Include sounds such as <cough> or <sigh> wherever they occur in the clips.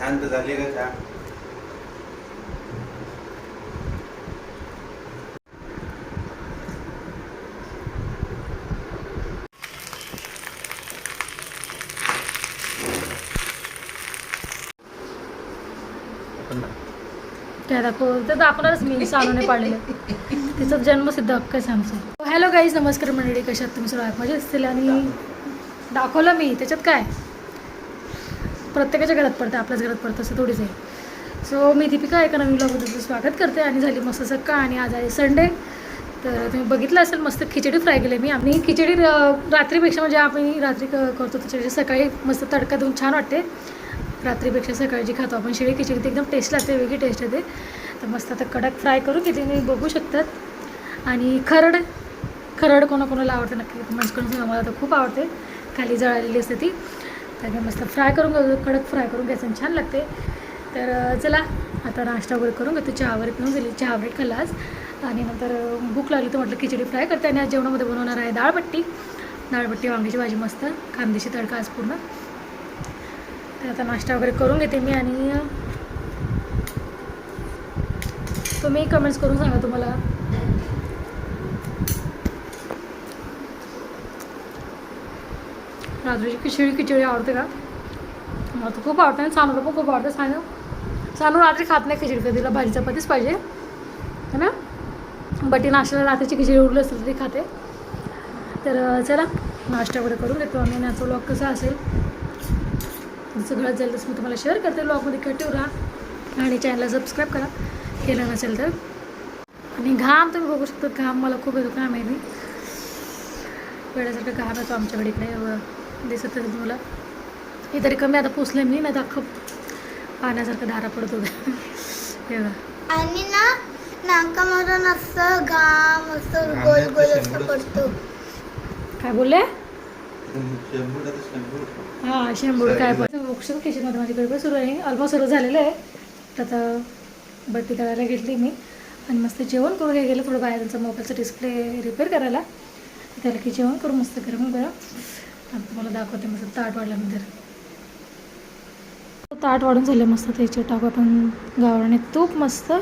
शांत झाली का चहा काय दाखव ते दाखवणारच मी सानूने पाळलेलं तिचा जन्मसिद्ध हक्क आहे आमचा हॅलो गाईज नमस्कार मंडळी कशात तुम्ही? सर्व मजा असतील आणि दाखवलं मी. त्याच्यात काय? प्रत्येकाच्या घरात पडतं आपल्याच घरात पडतं असं थोडीच आहे. सो मी दीपिका एका नवीन ब्लॉगमध्ये तुमचं स्वागत करते आणि झाली मस्त सकाळ आणि आज आहे संडे तर तुम्ही बघितलं असेल मस्त खिचडी फ्राय केली मी. आणि खिचडी रात्रीपेक्षा म्हणजे आम्ही रात्री क- करतो त्याच्यापेक्षा सकाळी मस्त तडका देऊन छान वाटते. रात्रीपेक्षा सकाळी जी खातो आपण शिळी खिचडी ती एकदम टेस्ट लागते वेगळी टेस्ट येते. तर मस्त आता कडक फ्राय करू की तुम्ही बघू शकतात. आणि खरड खरड कोणाकोणाला आवडते नक्की कमेंट्स करून सांगा. मला तर खूप आवडते. खाली जळालेली असते ती. तर मस्त फ्राय करून घेऊ कडक फ्राय करून घ्यायचं आणि छान लागते. तर चला आता नाश्ता वगैरे करून घेतो. चहा वगैरे पिऊन दिली चहा वगैरे खाल्ला आज. आणि नंतर भूक लागली तर म्हटलं खिचडी फ्राय करते आणि आज जेवणामध्ये बनवणार आहे डाळपट्टी डाळपट्टी वांग्याची भाजी मस्त. कांदेशी तडका आज पूर्ण. तर आता नाश्ता वगैरे करून घेते मी आणि तुम्ही कमेंट्स करून सांगा तुम्हाला. रात्रीची खिचडी खिचडी आवडते का? मला तर खूप आवडते आणि सानूला पण खूप आवडते. सानू सानू रात्री खात नाही खिचडी कधीला भाजी चपातीच पाहिजे. है ना? बटी नाश्त्याला रात्रीची खिचडी उरली असेल तरी खाते. तर चला नाश्ता वगैरे करून घेतो आम्ही याचा लॉक कसा असेल? सगळं जाईल तसं मी तुम्हाला शेअर करते ब्लॉगमध्ये कटिव राहा. आणि चॅनलला सबस्क्राईब करा. केलं नसेल तर. आणि घाम तुम्ही बघू शकता. घाम मला खूप येतो काम आहे. मी वेळेसारखं घाम येतो आमच्याकडे इकडे. अं, दिसत आहे तुम्हाला हे तरी कमी आता पुसलं मी नाही तर अख्खं पाण्यासारखं धारा पडत होतं. हे बघा. आणि ना नाकामधून असं घाम असं गोल गोल असं पडतो. काय बोलले? हां शंभर काय पण. वृक्ष किचनमध्ये माझी गडबड सुरू आहे. ऑलमोस्ट सुरू झालेलं आहे. तर आता बत्ती करायला घेतली मी. आणि मस्त जेवण करून हे गेलं थोडं बाहेर. त्यांचा मोबाईलचा डिस्प्ले रिपेअर करायला. त्याला की जेवण करू मस्त गरम गरम आणि तुम्हाला दाखवते मस्त ताट वाढल्यानंतर. ताट वाढून झाले मस्त त्याचे टाकू आपण गावराने तूप मस्त.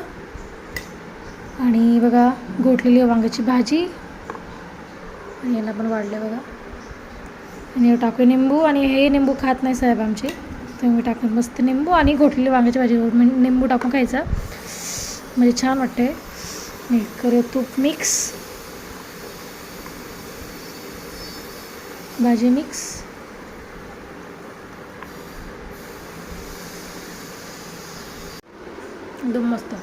आणि बघा गोठलेली वांग्याची भाजी. आणि याला पण वाढले बघा. आणि टाकू निंबू आणि हे निंबू खात नाही साहेब आमचे. तर मी मस्त निंबू आणि घोटलेली वांग्याची भाजी. म्हणजे निंबू टाकून खायचा. म्हणजे छान वाटते मी करू तूप मिक्स. भाजी मिक्स एकदम मस्त.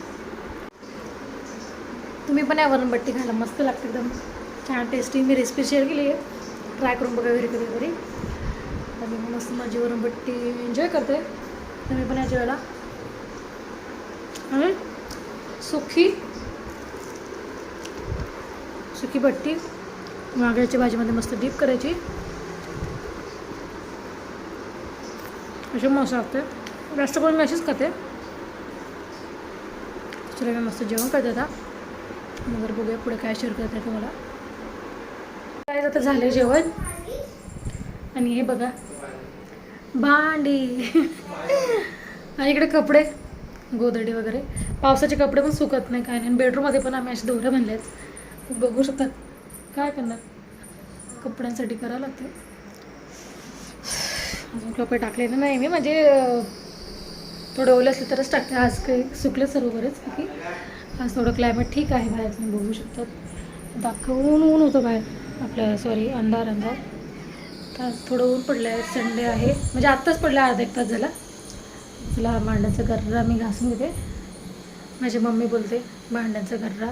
तुम्ही पण या वरणबट्टी खायला मस्त लागते एकदम. छान टेस्टी मी रेसिपी शेअर केली आहे. ट्राय करून बघा घरी कधीतरी. आणि मी मस्त माझी वरणबट्टी एन्जॉय करते. तुम्ही पण याच्या वेळेला आणि सुखी सुकी बट्टी वांग्याच्या भाजीमध्ये मस्त डीप करायची. अशी मस्त लागते जास्त करून मी अशीच खाते. चला मी मस्त जेवण करते आता. मग बघूया पुढे काय शेअर करते तुम्हाला. काय आता झालं जेवण? आणि हे बघा. भांडी. आणि इकडे कपडे. गोदडी वगैरे. पावसाचे कपडे पण सुकत नाही काय नाही. बेडरूममध्ये पण आम्ही असे दोरे बनले आहेत बघू शकतात काय करणार. कपड्यांसाठी करावं लागते अजून कपडे टाकलेले नाही मी. म्हणजे थोडं ओलं असलं असले तरच टाकते. आज काही सुकलं सर्व बरेच की आज थोडं क्लायमेट ठीक आहे बाहेर. तुम्ही बघू शकतात दाखवून ऊन होतं बाहेर. आपलं सॉरी अंधार अंधार. तर आज थोडं ऊन पडलं आहे संडे आहे. म्हणजे आत्ताच पडलं अर्धा एक तास झाला. तुला भांड्याचा गर्रा मी घासून घेते. माझी मम्मी बोलते भांड्याचा गर्रा.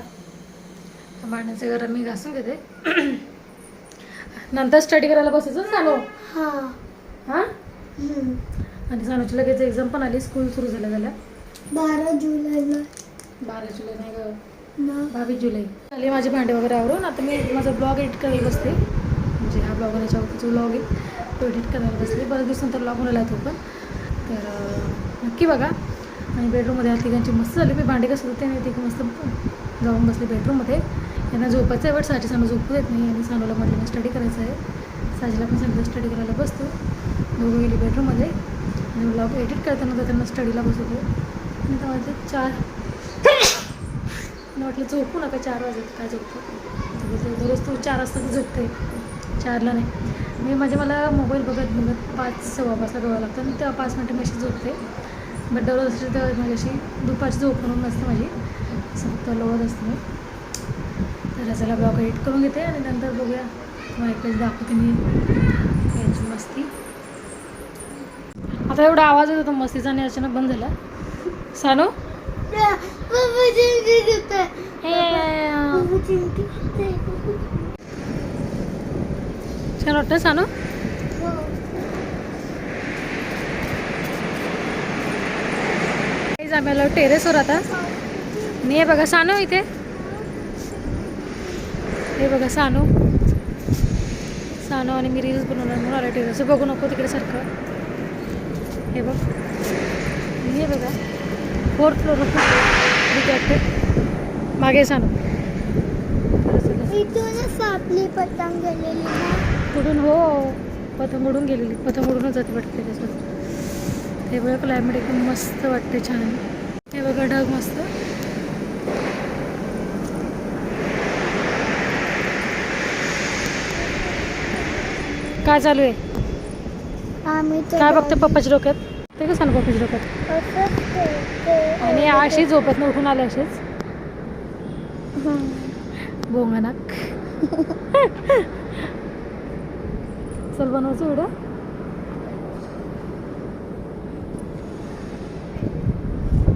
भांड्याचा गर्रा मी घासून घेते. <clears throat> नंतर स्टडी करायला बसायचं ना हां. हां. आणि सानूची लगेच एक्झाम पण आली स्कूल सुरू झाल्या झाल्या बारा जुलैला. बारा जुलै नाही गं. बावीस जुलै. आली माझे भांडे वगैरे आवरून. आता मी माझा ब्लॉग एडिट करायला बसते म्हणजे हा ब्लॉग याच्यावरतीचा ब्लॉग आहे. तो एडिट करायला बसले. बऱ्याच दिवसानंतर ब्लॉग होणार तो पण. तर नक्की बघा. आणि बेडरूममध्ये या तिघांची मस्त झाली. मी भांडे कसं होते आणि तिघं मस्त जाऊन बसले बेडरूममध्ये यांना झोपायचं आहे बट साची सानू झोपू देत नाही. आणि सानूला म्हटलं स्टडी करायचं आहे. साजीला पण सांगितलं स्टडी करायला बसतो दोघं गेली बेडरूममध्ये आणि ब्लॉग एडिट करताना तर त्यांना स्टडीला बसवतो आणि तेव्हा ते चार. मला वाटलं झोपू नका चार वाजत काय झोपतो दररोज तू चार वाजता तर झोपते चारला नाही. मी म्हणजे मला मोबाईल बघत बघत पाच सव्वा पाचला डोळा लागतो. आणि तेव्हा पाच मिनटं मी अशी झोपते. बट दररोज अशी तर माझी अशी दुपारची झोप म्हणून नसते माझी. असं फक्त लोवत असते मी. तर चला ब्लॉग एडिट करून घेते आणि नंतर बघूया. तुम्हाला एकच दाखवते मी. यांची मस्ती. आता एवढा आवाज येत होता मस्तीचा आणि अचानक बंद झाला. सानू? हे छान वाटतं सानू? हो आम्ही आलो टेरेसवर आता. आणि हे बघा सानू इथे. हे बघा सानू. सानू आणि मी रील्स बनवणार म्हणून आलो टेरेस बघू नको तिकडे सारखं. हे बघ. हे बघा. फोर्थ फ्लोअर वाटते मागे इथूनच आपली पतंग गेलेली कुठून हो. पतंग उडून गेलेली. पतंग उडूनच जाते वाटते त्याच्यात हे बघा क्लायमेट एकदम मस्त वाटते छान. हे बघा ढग मस्त. काय चालू आहे? आम्ही तर काय बघते पप्पाच्या डोक्यात? ते कसं ना पप्पाच्या डोक्यात? असंच. आणि अशीच झोपत ना उठून आले असेच. हं. बोंगानाक चल बनवायचं व्हिडिओ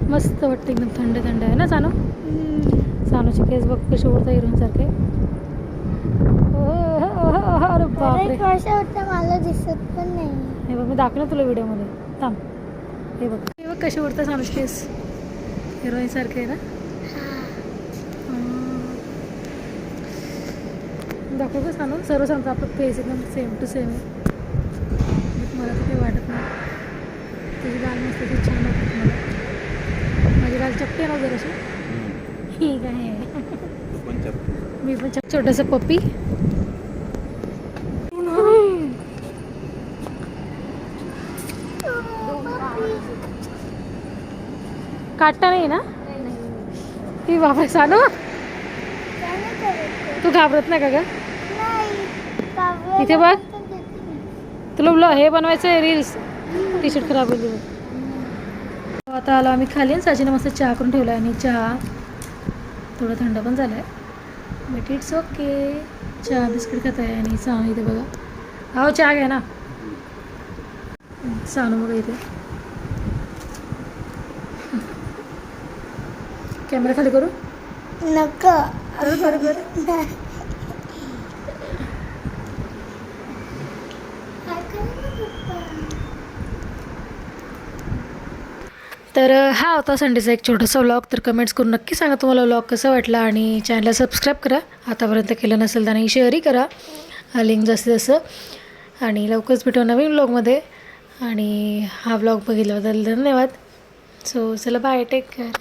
मस्त वाटतं एकदम थंड थंड आहे ना सानू? हं. सानूचे केस बघ कसे उडता हिरोईन सारखे अरे अरे बापरे. कसं वाटतं मला दिसत पण नाही. हे बघ मी दाखवलं तुला व्हिडिओमध्ये. थांब. हे बघ. हे बघ उडतात सानूचे केस हिरोईन सारखे आहे ना. दाखव का सांगू सर्व सांगतो आपलं फेस एकदम सेम टू सेम आहे. मला तर काही वाटत नाही. तुझी गाल मस्त ती छान वाटत मला माझी गाल चपटी ना जराशी? ठीक आहे. मी पण छोटंसं पप्पी. काटता नाही ना? ती बापरे सानू? तू घाबरत नाही का ग? इथे बघ. तुला ब्लॉ हे बनवायचं आहे रील्स टी शर्ट खराब होईल आता आलो आम्ही खाली आणि साजीने मस्त चहा करून ठेवला आणि चहा. थोडं थंड पण झालाय. आहे बट इट्स ओके चहा बिस्किट खात आहे आणि सानू इथे बघा. हो चहा घ्या ना. सानू बघा इथे. कॅमेरा खाली करू? नको. करू? तर हा होता संडेचा एक छोटासा व्लॉग तर कमेंट्स करून नक्की सांगा तुम्हाला व्लॉग कसा वाटला आणि चॅनलला सबस्क्राईब करा. आतापर्यंत केलं नसेल तर आणि शेअरही करा. लिंक जास्तीत जास्त. आणि लवकरच भेटू नवीन व्लॉगमध्ये आणि हा व्लॉग बघितल्याबद्दल धन्यवाद. सो चला बाय टेक केअर